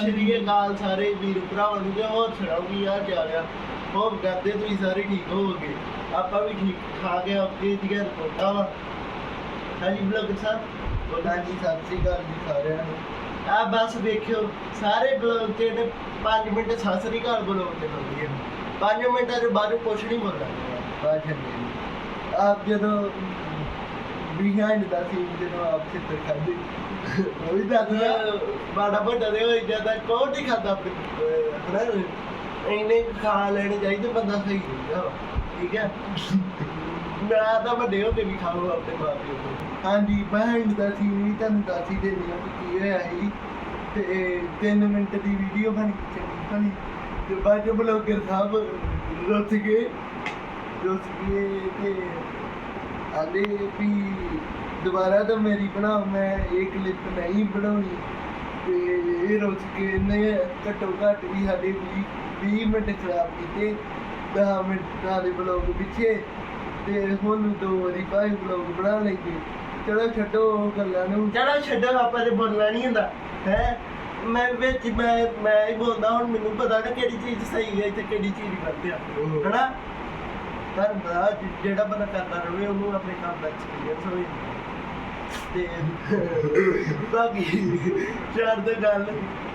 ਸ਼੍ਰੀ ਅਕਾਲ ਸਾਰੇ ਵੀਰ ਭਰਾਵਾਂ ਨੂੰ ਤੇ ਹੋਰ ਸੁਣਾਓ ਕੀ ਹਾਲ ਚਾਲ ਆ? ਹੋਪ ਕਰਦੇ ਤੁਸੀਂ ਸਾਰੇ ਠੀਕ ਹੋਵੋਗੇ। ਆਪਾਂ ਵੀ ਠੀਕ ਠਾਕ ਆ ਜੀ ਗੱਲ ਕੋਟਾ ਵਾ। ਹਾਂਜੀ ਬਲੌਗ ਸਾਹਿਬ। ਬੋਲਾਂ ਜੀ ਸਤਿ ਸ੍ਰੀ ਅਕਾਲ ਜੀ ਸਾਰਿਆਂ ਨੂੰ। ਆ ਬਸ ਵੇਖਿਓ ਸਾਰੇ ਬਲੌਗ ਤੇ ਨੇ 5 ਮਿੰਟ ਸਤਿ ਸ੍ਰੀ ਅਕਾਲ ਬਲੌਗ ਤੇ ਹੁੰਦੀ ਹੈ 5 ਮਿੰਟਾਂ ਦੇ ਬਾਅਦ ਕੁਛ ਨਹੀਂ ਬੋਲਣਾ। ਬਾਸ਼ਾ ਜੀ। ਆਪ ਜਦੋਂ ਬਿਹਾਈਂਡ ਦਾ ਸੀ ਜਦੋਂ ਆਪ ਚਿੱਤਰ ਖਾਦੇ ਉਹ ਵੀ ਦੱਸਦਾ ਬਾੜਾ ਵੱਡਾ ਦੇ ਹੋਈ ਜਾਂਦਾ ਕੋਟ ਹੀ ਖਾਦਾ ਹਨਾ? ਇੰਨੇ ਖਾ ਲੈਣੇ ਚਾਹੀਦੇ, ਬੰਦਾ ਸਹੀ ਹੁੰਦਾ। ਠੀਕ ਹੈ? ਮੈਂ ਤਾਂ ਵੱਡੇ ਹੋ ਕੇ ਵੀ ਖਾਊਗਾ ਆਪਣੇ ਮਾਂ ਤੋਂ। ਹਾਂਜੀ ਬਿਹਾਈਂਡ ਦਾ ਸੀਨ ਵੀ ਤੁਹਾਨੂੰ ਦੱਸ ਹੀ ਦੇਣੀ ਆ ਕਿ ਕੀ ਹੋਇਆ ਸੀ। ਤੇ 3 ਮਿੰਟ ਦੀ ਵੀਡੀਓ ਬਣ ਕੇ ਚਲੀ ਬਣੀ ਤੇ ਬਾਅਦ ਚ ਬਲੌਗਰ ਸਾਹਿਬ ਰੁੱਸ ਗਏ। ਰੁੱਸ ਗਏ ਤੇ ਆਲੇ ਵੀ ਦੁਬਾਰਾ ਤਾਂ ਮੇਰੀ ਬਣਾ ਮੈਂ ਇਹ ਕਲਿੱਪ ਨਹੀਂ ਬਣਾਉਣੀ। ਤੇ ਇਹ ਰੁੱਸ ਕੇ ਨੇ ਘੱਟੋ ਘੱਟ ਵੀ ਸਾਡੇ 20 20 ਮਿੰਟ ਖਰਾਬ ਕੀਤੇ 10 ਮਿੰਟ ਦੇ ਬਲੌਗ ਪਿੱਛੇ। ਤੇ ਹੁਣ ਦੋ ਵਾਰੀ ਭਾਈ ਬਲੌਗ ਬਣਾ ਲਈਏ। ਚਲੋ ਛੱਡੋ ਉਹ ਗੱਲਾਂ ਨੂੰ। ਚਲੋ ਛੱਡੋ ਆਪਾਂ ਤੇ ਬੋਲਣਾ ਨਹੀਂ ਹੁੰਦਾ। ਹੈ? ਮੈਂ ਵਿੱਚ ਮੈਂ ਮੈਂ ਹੀ ਬੋਲਦਾ ਹੁਣ ਮੈਨੂੰ ਪਤਾ ਨਾ ਕਿਹੜੀ ਚੀਜ਼ ਸਹੀ ਹੈ ਤੇ ਕਿਹੜੀ ਚੀਜ਼ ਗਲਤ ਆ। ਹਨਾ? ਧਰਮ ਦਾ ਜਿਹੜਾ ਬੰਦਾ ਕਰਦਾ ਰਹੇ ਉਹਨੂੰ ਆਪਣੇ ਕੰਮ ਦਾ ਐਕਸਪੀਰੀਅੰਸ ਹੋਵੇ। ਤੇ ਬਾਕੀ ਚਾਰ ਦੇ ਗੱਲ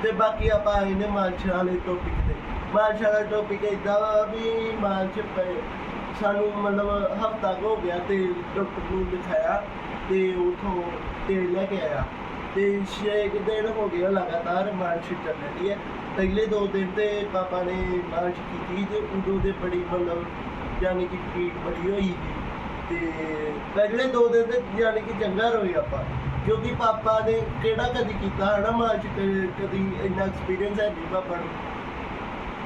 ਤੇ ਬਾਕੀ ਆਪਾਂ ਆਏ ਨੇ ਮਾਨਸ਼ਾ ਵਾਲੇ ਟੌਪਿਕ ਤੇ। ਮਾਨਸ਼ਾ ਵਾਲਾ ਟੌਪਿਕ ਇਦਾਂ ਵਾ ਵੀ ਮਾਨਸ਼ ਪਏ, ਸਾਨੂੰ ਮਤਲਬ ਹਫਤਾ ਹੋ ਗਿਆ ਤੇ ਡਾਕਟਰ ਨੂੰ ਦਿਖਾਇਆ ਤੇ ਉਥੋਂ ਤੇਲ ਲੈ ਕੇ ਆਇਆ। ਤੇ ਛੇ ਕੁ ਦਿਨ ਹੋ ਗਿਆ ਲਗਾਤਾਰ ਮਾਲਿਸ਼ ਚੱਲ ਰਹੀ ਹੈ ਪਹਿਲੇ ਦੋ ਦਿਨ ਤੇ ਪਾਪਾ ਨੇ ਮਾਲਿਸ਼ ਕੀਤੀ ਤੇ ਉਦੋਂ ਦੇ ਬੜੀ ਮਤਲਬ ਯਾਨੀ ਕਿ ਪੀੜ ਬੜੀ ਹੋਈ ਤੇ ਪਹਿਲੇ ਦੋ ਦਿਨ ਤੇ ਯਾਨੀ ਕਿ ਚੰਗਾ ਰੋਏ ਆਪਾਂ। ਕਿਉਂਕਿ ਪਾਪਾ ਨੇ ਕਿਹੜਾ ਕਦੀ ਕੀਤਾ ਹਨਾ ਮਾਲਿਸ਼ ਕ- ਕਦੀ ਇੰਨਾ ਐਕਸਪੀਰੀਅੰਸ ਹੈ ਨਹੀਂ ਪਾਪਾ ਨੂੰ।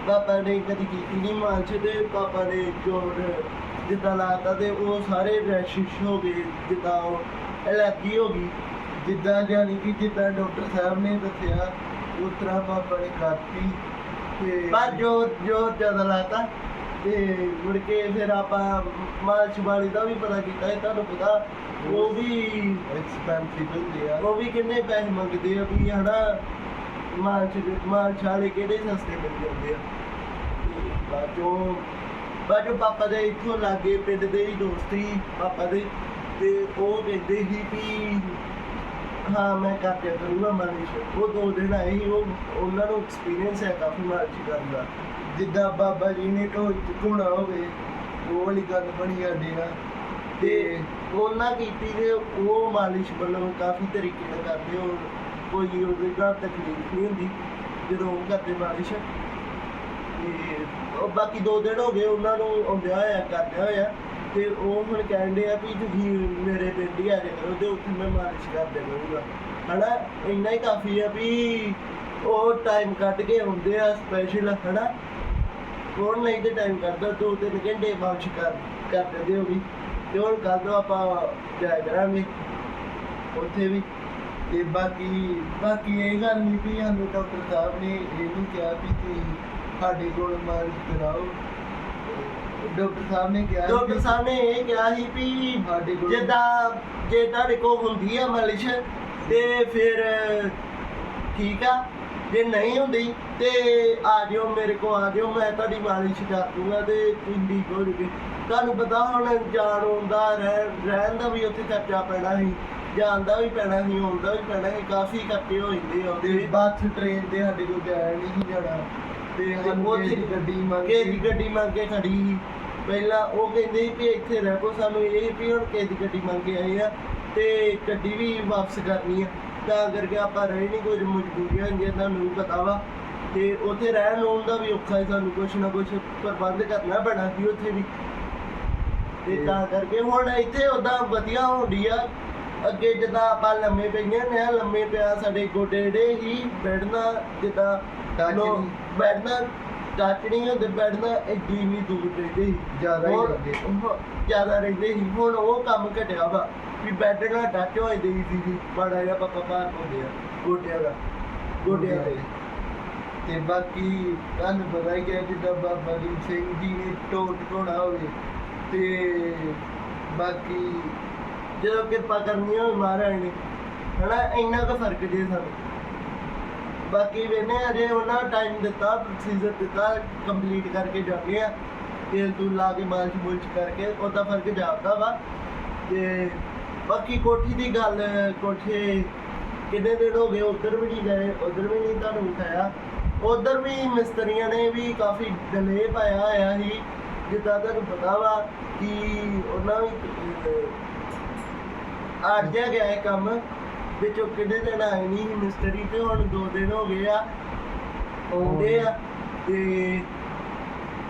ਪਾਪਾ ਨੇ ਕਦੀ ਕੀਤੀ ਨਹੀਂ ਮਾਲਿਸ਼ ਤੇ ਪਾਪਾ ਨੇ ਜੋਰ ਜਿੱਦਾਂ ਲਾਤਾ ਤੇ ਉਹ ਸਾਰੇ ਰੈਸ਼ਿਸ਼ ਹੋ ਗਏ, ਜਿੱਦਾਂ ਉਹ ਐਲਰਜੀ ਹੋ ਗਈ। ਜਿੱਦਾਂ ਜਾਨੀ ਕਿ ਜਿੱਦਾਂ ਡਾਕਟਰ ਸਾਹਿਬ ਨੇ ਦੱਸਿਆ, ਉਸ ਤਰ੍ਹਾਂ ਪਾਪਾ ਨੇ ਕਰਤੀ ਤੇ ਪਰ ਜੋਰ ਜੋਰ ਜ਼ਿਆਦਾ ਲਾਤਾ ਤੇ ਮੁੜ ਕੇ ਫਿਰ ਆਪਾਂ ਵਾਲੀ ਦਾ ਵੀ ਪਤਾ ਕੀਤਾ ਇਹ ਤੁਹਾਨੂੰ ਪਤਾ ਉਹ ਵੀ ਐਕਸਪੈਂਸਿਵ ਹੁੰਦੇ ਆ। ਉਹ ਵੀ ਕਿੰਨੇ ਪੈਸੇ ਮੰਗਦੇ ਆ ਵੀ ਹਨਾ ਮਾਲਸ਼ ਵਾਲੇ ਕਿਹੜੇ ਸਸਤੇ ਮਿਲ ਜਾਂਦੇ ਆ। ਤੇ ਬਾਜੋ ਬਾਜੋ ਪਾਪਾ ਦੇ ਇੱਥੋਂ ਲਾਗੇ ਪਿੰਡ ਦੇ ਹੀ ਦੋਸਤ ਸੀ ਪਾਪਾ ਦੇ ਤੇ ਉਹ ਕਹਿੰਦੇ ਸੀ ਵੀ ਹਾਂ ਮੈਂ ਕਰ ਦਿਆ ਕਰੂੰਗਾ ਮਾਲਿਸ਼ ਉਹ ਦੋ ਦਿਨ ਆਏ ਸੀ ਉਹ ਉਹਨਾਂ ਨੂੰ ਐਕਸਪੀਰੀਅੰਸ ਹੈ ਕਾਫੀ ਮਾਲਿਸ਼ ਕਰਨ ਦਾ। ਜਿੱਦਾਂ ਬਾਬਾ ਜੀ ਨੇ ਢੋਲ ਚੁਕਾਉਣਾ ਹੋਵੇ ਉਹ ਵਾਲੀ ਗੱਲ ਬਣੀ ਸਾਡੇ ਨਾਲ। ਤੇ ਤੇ ਉਹਨਾਂ ਕੀਤੀ ਤੇ ਉਹ ਮਾਲਿਸ਼ ਵੱਲੋਂ ਕਾਫੀ ਤਰੀਕੇ ਨਾਲ ਕਰਦੇ ਹੋ ਕੋਈ ਉਹਦੇ ਘਰ ਤਕਲੀਫ ਨਹੀਂ ਹੁੰਦੀ ਜਦੋਂ ਉਹ ਕਰਦੇ ਮਾਲਿਸ਼। ਤੇ ਉਹ ਬਾਕੀ ਦੋ ਦਿਨ ਹੋ ਗਏ ਉਹਨਾਂ ਨੂੰ ਆਉਂਦਿਆ ਹੋਇਆ ਕਰਦਿਆ ਹੋਇਆ ਤੇ ਉਹ ਹੁਣ ਕਹਿੰਦੇ ਆ ਵੀ ਤੁਸੀਂ ਮੇਰੇ ਪਿੰਡ ਹੀ ਆ ਜਾਇਆ ਕਰੋ ਤੇ ਉੱਥੇ ਮੈਂ ਮਾਲਿਸ਼ ਕਰ ਦਿਆ ਕਰੂੰਗਾ ਹਨਾ, ਇੰਨਾ ਹੀ ਕਾਫੀ ਆ ਵੀ ਉਹ ਟਾਈਮ ਕੱਢ ਕੇ ਆਉਂਦੇ ਆ ਸਪੈਸ਼ਲ ਹਨਾ। ਕੌਣ ਨਹੀਂ ਤੇ ਟਾਈਮ ਕੱਢਦਾ, ਦੋ ਤਿੰਨ ਘੰਟੇ ਮਾਲਿਸ਼ ਕਰ ਕਰ ਦਿੰਦੇ ਹੋ ਵੀ। ਤੇ ਹੁਣ ਕੱਲ ਤੋਂ ਆਪਾਂ ਜਾਇਆ ਕਰਾਂਗੇ ਉੱਥੇ ਵੀ। ਤੇ ਬਾਕੀ ਬਾਕੀ ਇਹ ਗੱਲ ਨਹੀਂ ਵੀ ਸਾਨੂੰ ਡਾਕਟਰ ਸਾਹਿਬ ਨੇ ਇਹ ਨਹੀਂ ਕਿਹਾ ਵੀ ਤੁਸੀਂ ਸਾਡੇ ਕੋਲ ਮਾਲਿਸ਼ ਕਰਾਓ। ਡਾਕਟਰ ਸਾਹਿਬ ਨੇ ਕਿਹਾ ਡਾਕਟਰ ਸਾਹਿਬ ਨੇ ਇਹ ਕਿਹਾ ਸੀ ਵੀ ਸਾਡੇ ਕੋਲ ਜਿੱਦਾਂ ਜੇ ਤੁਹਾਡੇ ਕੋਲ ਹੁੰਦੀ ਆ ਮਾਲਿਸ਼ ਤੇ ਫਿਰ ਠੀਕ ਆ। ਜੇ ਨਹੀਂ ਹੁੰਦੀ ਤੇ ਆ ਜਿਓ ਮੇਰੇ ਕੋਲ ਆ ਜਿਓ ਮੈਂ ਤੁਹਾਡੀ ਮਾਲਿਸ਼ ਕਰ ਦੂੰਗਾ ਤੇ ਹੋ ਜੂਗੇ ਤੁਹਾਨੂੰ ਪਤਾ ਹੁਣ ਜਾਣ ਰਹਿ- ਰਹਿਣ ਦਾ ਵੀ ਉੱਥੇ ਖਰਚਾ ਪੈਣਾ ਸੀ ਜਾਣ ਦਾ ਵੀ ਪੈਣਾ ਸੀ ਆਉਣ ਦਾ ਵੀ ਪੈਣਾ ਸੀ ਕਾਫੀ ਖਰਚੇ ਹੋ ਜਾਂਦੇ ਆ ਉਹਦੇ। ਬੱਸ ਟ੍ਰੇਨ ਤੇ ਸਾਡੇ ਕੋਲ ਜਾਇਆ ਨਹੀਂ ਜਾਣਾ। ਤੇ ਗੱਡੀ ਮੰਗ ਕਿਸੇ ਦੀ ਗੱਡੀ ਮੰਗ ਕੇ ਖੜੀ ਸੀ। ਪਹਿਲਾਂ ਉਹ ਕਹਿੰਦੇ ਸੀ ਵੀ ਇੱਥੇ ਰਹਿ ਕੋ ਸਾਨੂੰ ਇਹ ਵੀ ਹੁਣ ਕਿਸੇ ਦੀ ਗੱਡੀ ਮੰਗ ਕੇ ਆਏ ਆ ਤੇ ਗੱਡੀ ਵੀ ਵਾਪਸ ਕਰਨੀ ਆ। ਤਾਂ ਕਰਕੇ ਆਪਾਂ ਰਹੇ ਨਹੀਂ ਕੁਝ ਮਜਬੂਰੀਆਂ ਹੁੰਦੀਆਂ ਤੁਹਾਨੂੰ ਵੀ ਪਤਾ ਵਾ। ਤੇ ਉੱਥੇ ਰਹਿਣ ਹੋਣ ਦਾ ਵੀ ਔਖਾ ਹੈ ਸਾਨੂੰ ਕੁਛ ਨਾ ਕੁਛ ਪ੍ਰਬੰਧ ਕਰਨਾ ਪੈਣਾ ਸੀ ਉੱਥੇ ਵੀ। ਤੇ ਤਾਂ ਕਰਕੇ ਹੁਣ ਇੱਥੇ ਉਦਾਂ ਵਧੀਆ ਹੁੰਦੀ ਆ। ਅੱਗੇ ਜਿੱਦਾਂ ਆਪਾਂ ਲੰਮੇ ਪਈਆਂ ਨੇ ਲੰਮੇ ਪਿਆ ਸਾਡੇ ਗੋਡੇ ਜਿਹੜੇ ਹੀ ਬੈਠਣਾ ਜਿੱਦਾਂ ਲੋ- ਬੈਠਣਾ ਟਾਚਣੀ ਹੁੰਦੇ ਬੈਠਣਾ ਐਡੀ ਨਹੀਂ ਦੂਰ ਰਹਿੰਦੇ ਸੀ ਜ਼ਿਆਦਾ ਹੀ ਰਹਿੰਦੇ। ਜ਼ਿਆਦਾ ਰਹਿੰਦੇ ਸੀ। ਹੁਣ ਉਹ ਕੰਮ ਘਟਿਆ ਵਾ ਵੀ ਬੈੱਡ ਨਾਲ ਟੱਚ ਹੋ ਜਾਂਦੀ ਸੀ ਜੀ। ਬੜਾ ਜਿਹਾ ਪੱਕਾ ਭਾਰ ਹੁੰਦੇ ਆ ਗੋਡਿਆਂ ਦਾ ਗੋਡਿਆਂ ਦੇ ਤੇ ਬਾਕੀ ਤੁਹਾਨੂੰ ਪਤਾ ਹੀ ਹੈ ਜਿੱਦਾਂ ਬਾਬਾ ਜੀ ਸਿੰਘ ਜੀ ਨੇ ਟੋਟ ਟੋਣਾ ਹੋਵੇ ਤੇ ਬਾਕੀ ਜਦੋਂ ਕਿਰਪਾ ਕਰਨੀ ਹੋਵੇ ਮਹਾਰਾਜ ਨੇ ਹਨਾ ਇੰਨਾ ਕੁ ਫ਼ਰਕ ਜੇ ਸਾਨੂੰ। ਬਾਕੀ ਵੇਨੇ ਅਜੇ ਉਹਨਾਂ ਟਾਈਮ ਦਿੱਤਾ ਪ੍ਰੋਸੀਜਰ ਦਿੱਤਾ ਕੰਪਲੀਟ ਕਰਕੇ ਜਾਂਦੇ ਆ ਤੇਲ ਤੂਲ ਲਾ ਕੇ ਮਾਲਸ਼ ਮੁਲਚ ਕਰਕੇ ਉਹਦਾ ਫ਼ਰਕ ਜਾਪਦਾ ਵਾ। ਤੇ ਬਾਕੀ ਕੋਠੀ ਦੀ ਗੱਲ ਕੋਠੇ ਕਿੰਨੇ ਦਿਨ ਹੋ ਗਏ ਉਧਰ ਵੀ ਨਹੀਂ ਗਏ ਉਧਰ ਵੀ ਨਹੀਂ ਤੁਹਾਨੂੰ ਉਠਾਇਆ ਉਧਰ ਵੀ ਮਿਸਤਰੀਆਂ ਨੇ ਵੀ ਕਾਫੀ ਡਿਲੇ ਪਾਇਆ ਹੋਇਆ ਸੀ। ਜਿੱਦਾਂ ਤੁਹਾਨੂੰ ਪਤਾ ਵਾ ਕਿ ਉਹਨਾਂ ਵੀ ਅਹ, ਅੜ ਜਾ ਗਿਆ ਇਹ ਕੰਮ। ਵਿੱਚੋਂ ਕਿੰਨੇ ਦਿਨ ਆਏ ਨਹੀਂ ਸੀ ਤੇ ਹੁਣ 2 ਦਿਨ ਹੋ ਗਏ ਆ, ਆਉਂਦੇ ਆ ਤੇ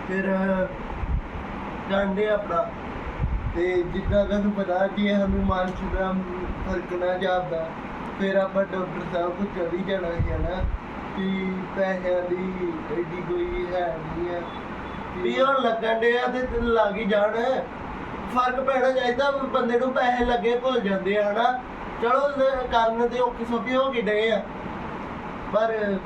ਫਿਰ ਜਾਂਦੇ ਆਪਣਾ। ਤੇ ਜਿੱਦਾਂ ਤੁਹਾਨੂੰ ਪਤਾ ਕਿ ਸਾਨੂੰ ਮਾਨਸਿਕ ਦਾ ਫ਼ਰਕ ਨਾ ਜਾਪਦਾ, ਫਿਰ ਆਪਾਂ ਡਾਕਟਰ ਸਾਹਿਬ ਕੋਲ ਚਲੀ ਜਾਣਾ ਸੀ ਨਾ ਕਿ ਪੈਸਿਆਂ ਦੀ ਐਡੀ ਕੋਈ ਹੈ ਨਹੀਂ ਆ ਵੀ ਹੁਣ ਲੱਗਣ ਦੇ ਆ ਤੇ ਲੱਗ ਹੀ ਜਾਣ। ਫ਼ਰਕ ਪੈਣਾ ਚਾਹੀਦਾ ਬੰਦੇ ਨੂੰ ਪੈਸੇ ਲੱਗੇ ਭੁੱਲ ਜਾਂਦੇ ਆ ਹਨਾ। ਚਲੋ ਲ- ਕਰਨ ਤੇ ਔਖੀ ਸੌਖੀ ਹੋ ਕੇ ਡਏ ਆ। ਪਰ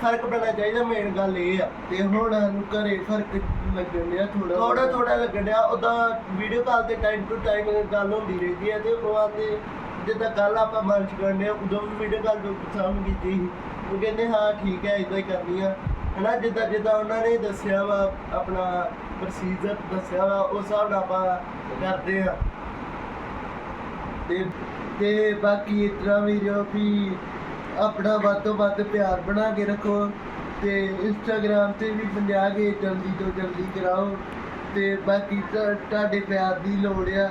ਫ਼ਰਕ ਪੈਣਾ ਚਾਹੀਦਾ ਮੇਨ ਗੱਲ ਇਹ ਆ। ਤੇ ਹੁਣ ਸਾਨੂੰ ਘਰੇ ਫ਼ਰਕ ਲੱਗਣ ਡਿਆ ਥੋੜਾ ਥੋੜਾ ਥੋੜਾ ਲੱਗਣ ਡਿਆ। ਉਦਾਂ ਵੀਡੀਓ ਕਾਲ ਤੇ ਟਾਈਮ ਟੂ ਟਾਈਮ ਗੱਲ ਹੁੰਦੀ ਰਹਿੰਦੀ ਹੈ ਤੇ ਉਹ ਆਂਦੇ ਜਿੱਦਾਂ ਕੱਲ ਆਪਾਂ ਮੰਚ ਕਰਨੇ ਉਦੋਂ ਵੀ ਵੀਡੀਓ ਕਾਲ ਸਾਹਿਬ ਨੂੰ ਕੀਤੀ ਸੀ। ਉਹ ਕਹਿੰਦੇ ਹਾਂ ਠੀਕ ਹੈ ਇਦਾਂ ਹੀ ਕਰਨੀ ਆ। ਹਨਾ ਜਿੱਦਾਂ ਜਿੱਦਾਂ ਉਹਨਾਂ ਨੇ ਦੱਸਿਆ ਵਾ ਆਪਣਾ ਪ੍ਰੋਸੀਜਰ ਦੱਸਿਆ ਵਾ ਉਸ ਹਿਸਾਬ ਨਾਲ ਆਪਾਂ ਕਰਦੇ ਆ। ਤੇ ਤੇ ਬਾਕੀ ਇਤਨਾ ਵੀ ਜੋ ਵੀ ਆਪਣਾ ਵੱਧ ਤੋਂ ਵੱਧ ਪਿਆਰ ਬਣਾ ਕੇ ਰੱਖੋ ਤੇ ਇੰਸਟਾਗ੍ਰam ਤੇ ਵੀ 50 ਕੇ ਜਲਦੀ ਤੋਂ ਜਲਦੀ ਕਰਾਓ ਤੇ ਬਾਕੀ ਤੁਹਾ- ਤੁਹਾਡੇ ਪਿਆਰ ਦੀ ਲੋੜ ਆ।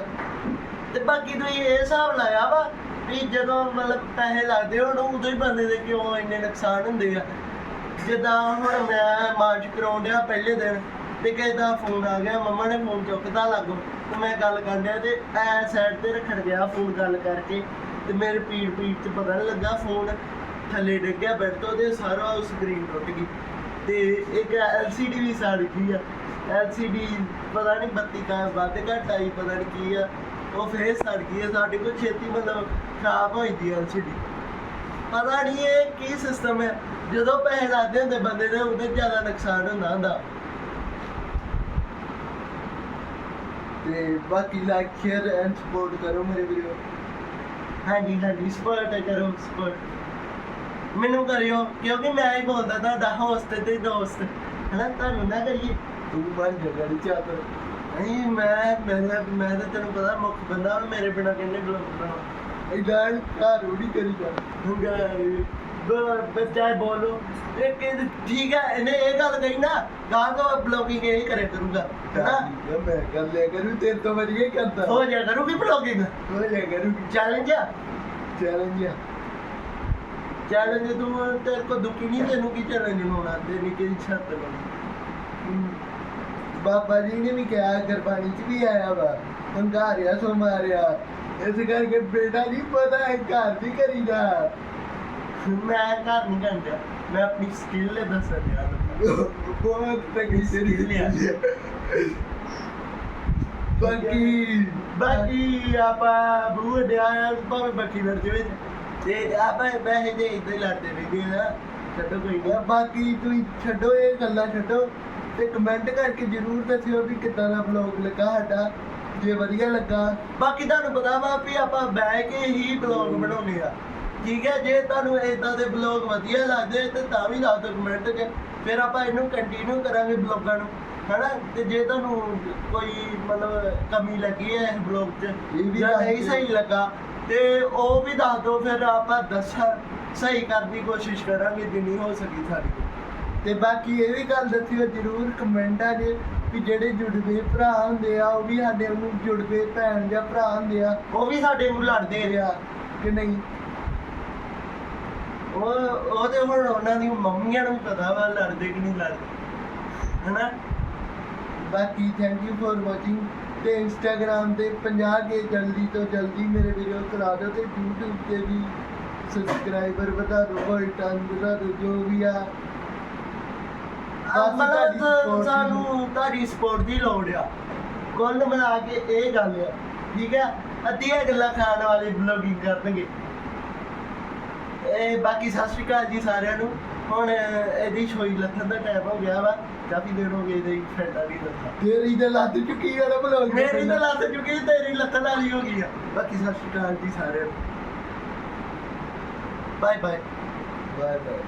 ਤੇ ਬਾਕੀ ਤੁਸੀਂ ਇਹ ਹਿਸਾਬ ਲਾਇਆ ਵਾ ਵੀ ਜਦੋਂ ਮਤਲਬ ਪੈਸੇ ਲੱਗਦੇ ਹੋਣ, ਉਦੋਂ ਹੀ ਬੰਦੇ ਦੇ ਕਿਉਂ ਇੰਨੇ ਨੁਕਸਾਨ ਹੁੰਦੇ ਆ? ਜਿੱਦਾਂ ਹੁਣ ਮੈਂ ਮਾਰਚ ਕਰਾਉਣ ਡਿਆ ਪਹਿਲੇ ਦਿਨ ਤੇ ਕਿਸੇ ਦਾ ਫੋਨ ਆ ਗਿਆ, ਮੰਮਾ ਨੇ ਫੋਨ ਚੁੱਕਦਾ ਲੱਗੋ ਤੇ ਮੈਂ ਗੱਲ ਕਰਨ ਡਿਆ ਤੇ ਐ ਸਾਈਡ ਤੇ ਰੱਖਣ ਗਿਆ ਫੋਨ ਗੱਲ ਕਰਕੇ। ਤੇ ਮੇਰੇ ਪੀੜ ਪੀੜ ਚ ਪਤਾ ਨਹੀਂ ਲੱਗਾ ਫੋਨ ਥੱਲੇ ਡਿੱਗ ਗਿਆ ਬੈੱਡ ਤੋਂ ਤੇ ਸਾਰਾ ਸਕਰੀਨ ਟੁੱਟ ਗਈ। ਤੇ ਇੱਕ LCD ਵੀ ਸੜ ਗਈ ਆ। LCD ਪਤਾ ਨਹੀਂ ਬੱਤੀ ਕਾ ਵੱਧ ਘੱਟ ਆਈ ਪਤਾ ਨਹੀਂ ਕੀ ਆ। ਉਹ ਫੇਰ ਸੜ ਗਈ ਆ। ਸਾਡੇ ਕੋਲ ਛੇਤੀ ਮਤਲਬ ਖਰਾਬ ਹੋ ਜਾਂਦੀ ਆ LCD ਪਤਾ ਨਹੀਂ ਇਹ ਕੀ ਸਿਸਟਮ ਹੈ ਜਦੋਂ ਪੈਸੇ ਲੱਗਦੇ ਹੁੰਦੇ ਬੰਦੇ ਨੇ ਉਹਦੇ ਜ਼ਿਆਦਾ ਨੁਕਸਾਨ ਹੁੰਦਾ ਹੁੰਦਾ। ਤੇ ਬਾਕੀ ਲਾਈਕ ਸ਼ੇਅਰ ਐਂਡ ਸਪੋਰਟ ਕਰੋ ਮੇਰੇ ਵੀਡੀਓ ਹਾਂਜੀ ਹਾਂਜੀ ਸਪੋਰਟ ਕਰੋ ਸਪੋਰਟ ਮੈਨੂੰ ਕਰਿਓ ਕਿਉਂਕਿ ਮੈਂ ਹੀ ਬੋਲਦਾ ਤੁਹਾਡਾ ਹੋਸਟ ਤੇ ਦੋਸਤ। ਹਨਾ ਤੁਹਾਨੂੰ ਨਾ ਕਰੀਏ। ਤੂੰ ਬਣ ਜਾ ਗੜੀ ਚਾਦਰ ਨਹੀਂ ਮੈਂ ਮੈਂ ਮੈਂ ਤਾਂ ਤੈਨੂੰ ਪਤਾ ਮੁੱਖ ਬੰਦਾ ਮੇਰੇ ਬਿਨਾ ਕਿੰਨੇ ਬਲੌਗ ਬਣਾਉਣਾ ਇਦਾਂ ਘਰ ਉਡੀ ਕਰੀ ਜਾ। ਬੱਚਾ ਬੋਲੋ ਠੀਕ ਹੈ ਇਹਨੇ ਇਹ ਗੱਲ ਕਹੀ ਨਾ ਗਾਂ ਤੋਂ ਬਲੌਗਿੰਗ ਇਹ ਕਰਿਆ ਕਰੂਗਾ ਹੈਨਾ? ਠੀਕ ਆ, ਮੈਂ ਕਰ ਲਿਆ ਕਰੂ ਤੇਰੇ ਤੋਂ ਵਧੀਆ ਹੀ ਕਰਦਾ? ਹੋ ਜਾ ਕਰੂਗੀ ਬਲੌਗਿੰਗ ਹੋ ਜਾ ਕਰੂ ਚੈਲੰਜ ਆ? ਚੈਲੰਜ ਆ। ਚੈਲੰਜ ਤੂੰ ਤੇਰੇ ਕੋ ਦੁਖੀ ਨਹੀਂ ਤੈਨੂੰ ਕੀ ਚੈਲੰਜ ਬਣਾਉਣਾ ਤੇ ਨਿੱਕੀ ਜਿਹੀ ਛੱਤ ਲਾਉਣੀ ਹਮ, ਬਾਬਾ ਜੀ ਨੇ ਵੀ ਕਿਹਾ ਗੁਰਬਾਣੀ ਚ ਵੀ ਆਇਆ ਵਾ ਹੰਕਾਰਿਆ ਸੋ ਮਾਰਿਆ ਇਸ ਕਰਕੇ ਬੇਟਾ ਨਹੀਂ ਪਤਾ ਹੈ ਘਰ ਦੀ ਕਰੀਦਾ। ਮੈਂ ਘਰ ਨਹੀਂ ਜਾਂਦਾ ਮੈਂ ਆਪਣੀ ਸਕਿੱਲ ਲੈ ਬਹੁਤ ਲਿਆ। ਬਾਕੀ ਬਾਕੀ ਆਪਾਂ ਬੂਹ ਬੱਕੀ ਤੇ ਆਪਾਂ ਬਹਿ ਜੇ ਨਾ। ਛੱਡੋ ਕੋਈ ਨਹੀਂ। ਬਾਕੀ ਤੁਸੀਂ ਛੱਡੋ ਇਹ ਗੱਲਾਂ ਛੱਡੋ। ਤੇ ਕਮੈਂਟ ਕਰਕੇ ਜਰੂਰ ਦੱਸਿਓ ਵੀ ਕਿੱਦਾਂ ਦਾ ਵਲੌਗ ਲੱਗਾ ਸਾਡਾ। ਜੇ ਵਧੀਆ ਲੱਗਾ। ਬਾਕੀ ਤੁਹਾਨੂੰ ਪਤਾ ਵਾ ਵੀ ਆਪਾਂ ਬਹਿ ਕੇ ਹੀ ਬਲੌਗ ਬਣਾਉਂਦੇ ਆ। ਠੀਕ ਹੈ ਜੇ ਤੁਹਾਨੂੰ ਇਦਾਂ ਦੇ ਬਲੌਗ ਵਧੀਆ ਲੱਗਦੇ ਤੇ ਤਾਂ ਵੀ ਦੱਸ ਦਿਓ ਕਮੈਂਟ 'ਚ। ਫਿਰ ਆਪਾਂ ਇਹਨੂੰ ਕੰਟੀਨਿਊ ਕਰਾਂਗੇ ਬਲੌਗਾਂ ਨੂੰ ਹਨਾ? ਤੇ ਜੇ ਤੁਹਾਨੂੰ ਕੋਈ ਮਤਲਬ ਕਮੀ ਲੱਗੀ ਹੈ ਇਸ ਬਲੌਗ 'ਚ ਇਹ ਵੀ ਜਾਂ ਨਹੀਂ। ਸਹੀ ਲੱਗਾ ਤੇ ਉਹ ਵੀ ਦੱਸ ਦਿਓ ਫਿਰ ਆਪਾਂ ਦੱਸਾਂ ਸਹੀ ਕਰਨ ਦੀ ਕੋਸ਼ਿਸ਼ ਕਰਾਂਗੇ ਜਿੰਨੀ ਹੋ ਸਕੀ ਸਾਡੀ। ਤੇ ਬਾਕੀ ਇਹ ਵੀ ਗੱਲ ਦੱਸਿਓ ਜਰੂਰ ਕਮੈਂਟਾਂ 'ਚ ਵੀ ਜਿਹੜੇ ਜੁੜਵੇ ਭਰਾ ਹੁੰਦੇ ਆ ਉਹ ਵੀ ਸਾਡੇ ਨੂੰ ਜੁੜਵੇ ਭੈਣ ਜਾਂ ਭਰਾ ਹੁੰਦੇ ਆ ਉਹ ਵੀ ਸਾਡੇ ਨੂੰ ਲੜਦੇ ਆ। ਕਿ ਨਹੀਂ? ਉਹ ਉਹ ਤੇ ਹੁਣ ਉਹਨਾਂ ਦੀ ਮੰਮੀਆਂ ਨੂੰ ਪਤਾ ਵਾ ਲੜਦੇ ਕਿ ਨਹੀਂ ਲੜਦੇ। ਹਨਾ? ਬਾਕੀ ਥੈਂਕ ਯੂ ਫॉर ਵਾਚਿੰਗ ਤੇ ਇੰਸਟਾਗ੍ਰam ਤੇ 50 ਕੇ ਜਲਦੀ ਤੋਂ ਜਲਦੀ ਮੇਰੇ ਵੀਡੀਓ ਕਰਾ ਦਿਓ ਤੇ YouTube ਤੇ ਵੀ ਸਬਸਕ੍ਰਾਈਬਰ ਵਧਾ ਦਿਓ ਕੋਈ ਟਨ ਵਧਾ ਦਿਓ ਜੋ ਵੀ ਆ। ਮਤਲਬ ਸਾਨੂੰ ਤੁਹਾਡੀ ਸਪੋਰਟ ਦੀ ਲੋੜ ਆ। ਕੁੱਲ ਮਿਲਾ ਕੇ ਇਹ ਗੱਲ ਆ ਠੀਕ ਆ? ਅੱਧੀਆਂ ਗੱਲਾਂ ਖਾਣ ਵਾਲੇ ਬਲੌਗਿੰਗ ਕਰਨਗੇ। ਇਹ ਬਾਕੀ ਸਤਿ ਸ਼੍ਰੀ ਅਕਾਲ ਜੀ ਸਾਰਿਆਂ ਨੂੰ। ਹੁਣ ਇਹਦੀ ਛੋਈ ਲੱਥਣ ਦਾ ਟਾਈਮ ਹੋ ਗਿਆ ਵਾ। ਕਾਫੀ ਦਿਨ ਹੋ ਗਏ ਇਹਦੀ ਫਰੈਂਡਾਂ ਦੀ ਲੱਥਾ ਤੇਰੀ ਤੇ ਲੱਤ ਚੁੱਕੀ ਆ ਨਾ ਬਲੌਗ ਮੇਰੀ ਤਾਂ ਲੱਤ ਚੁੱਕੀ ਤੇਰੀ ਲੱਥਣ ਵਾਲੀ ਹੋ ਗਈ ਆ। ਬਾਕੀ ਸਤਿ ਸ਼੍ਰੀ ਅਕਾਲ ਜੀ ਸਾਰਿਆਂ ਨੂੰ। Bye bye bye bye